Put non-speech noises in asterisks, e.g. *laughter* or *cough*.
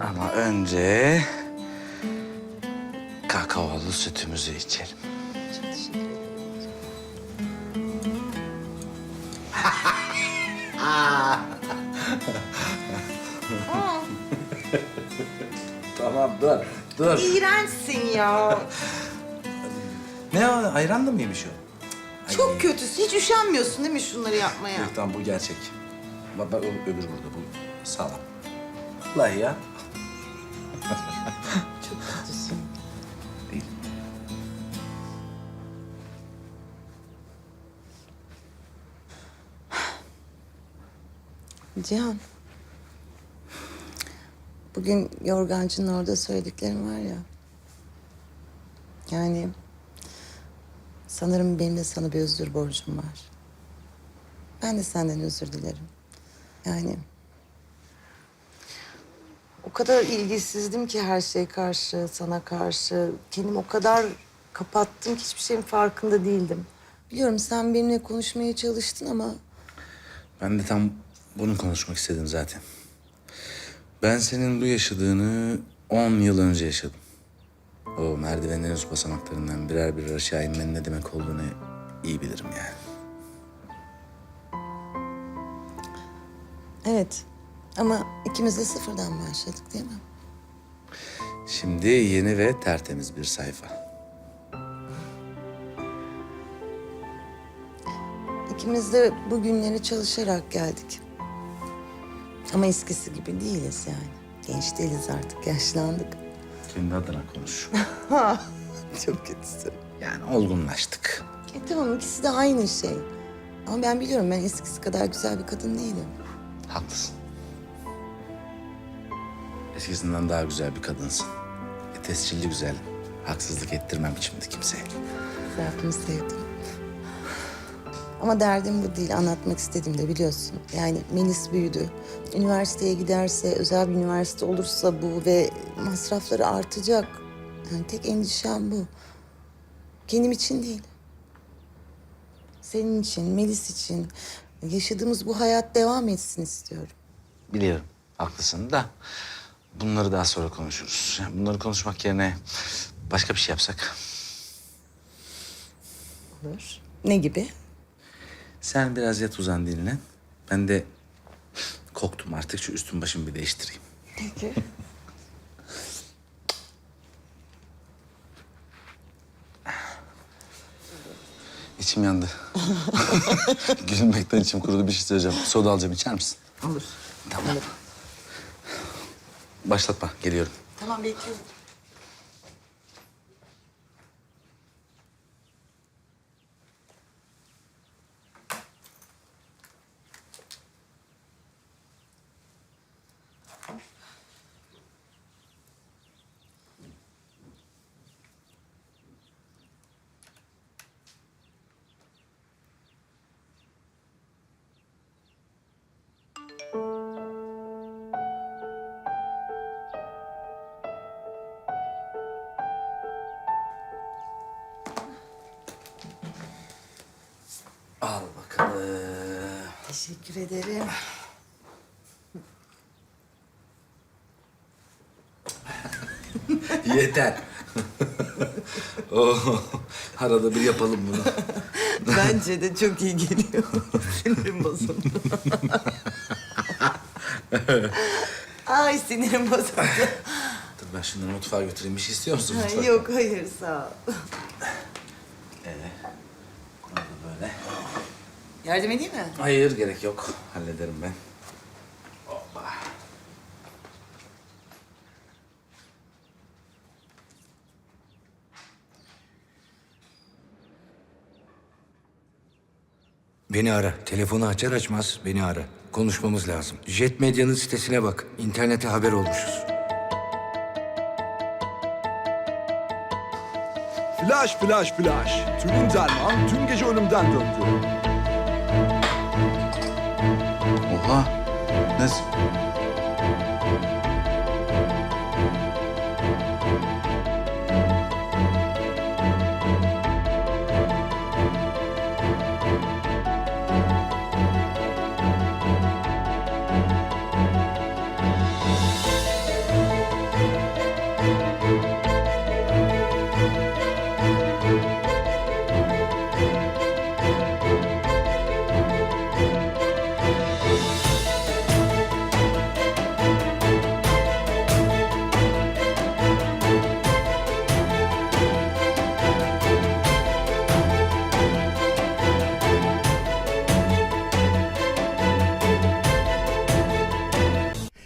Ama önce kakaolu sütümüzü içelim. tamam dur, dur. İğrençsin ya. Ne o? Ayran da mıymış o? Çok kötüsün. Hiç üşenmiyorsun değil mi şunları yapmaya? Yok tamam bu gerçek. Bak, bak o öbür burada bu sağlam. Vallahi ya. *laughs* Çok kötüsün. Değil. Cihan. Bugün yorgancının orada söylediklerim var ya. Yani sanırım benim de sana bir özür borcum var. Ben de senden özür dilerim. Yani o kadar ilgisizdim ki her şey karşı, sana karşı. Kendimi o kadar kapattım ki hiçbir şeyin farkında değildim. Biliyorum sen benimle konuşmaya çalıştın ama Ben de tam bunu konuşmak istedim zaten. Ben senin bu yaşadığını 10 yıl önce yaşadım. O merdivenlerin üst basamaklarından birer birer aşağı inmenin ne demek olduğunu iyi bilirim yani. Evet. Ama ikimiz de sıfırdan başladık değil mi? Şimdi yeni ve tertemiz bir sayfa. İkimiz de bu günleri çalışarak geldik. Ama eskisi gibi değiliz yani. Genç değiliz artık, yaşlandık. Kendi adına konuş. *laughs* Çok kötüsün. Yani olgunlaştık. E tamam ikisi de aynı şey. Ama ben biliyorum ben eskisi kadar güzel bir kadın değilim. Haklısın. Eskisinden daha güzel bir kadınsın. E, tescilli güzel. Haksızlık ettirmem şimdi kimseye. Zaten sevdim. Ama derdim bu değil. Anlatmak istedim de biliyorsun. Yani Melis büyüdü. Üniversiteye giderse, özel bir üniversite olursa bu ve masrafları artacak. Yani tek endişem bu. Kendim için değil. Senin için, Melis için. Yaşadığımız bu hayat devam etsin istiyorum. Biliyorum, haklısın da bunları daha sonra konuşuruz. Yani bunları konuşmak yerine başka bir şey yapsak. Olur. Ne gibi? Sen biraz yat uzan dinlen. Ben de koktum artık şu üstüm başımı bir değiştireyim. Peki. *laughs* İçim yandı. *laughs* Gülmekten içim kurudu bir şey söyleyeceğim. Soda alacağım içer misin? Olur. Tamam. Başlatma geliyorum. Tamam bekliyorum. Teşekkür ederim. Yeter. *laughs* oh, arada bir yapalım bunu. Bence de çok iyi geliyor. Sinirim bozuldu. Ay sinirim bozuldu. Dur ben şunları mutfağa götüreyim. Bir şey istiyor musun mutfakta? Yok hayır sağ ol. Bunu da böyle. Yardım edeyim mi? Hayır gerek yok. Hallederim ben. Hoppa. Beni ara. Telefonu açar açmaz beni ara. Konuşmamız lazım. Jet Medya'nın sitesine bak. İnternete haber olmuşuz. Flash flash flash. Tülin Derman tüm gece ölümden döndü. Oha. Nasıl?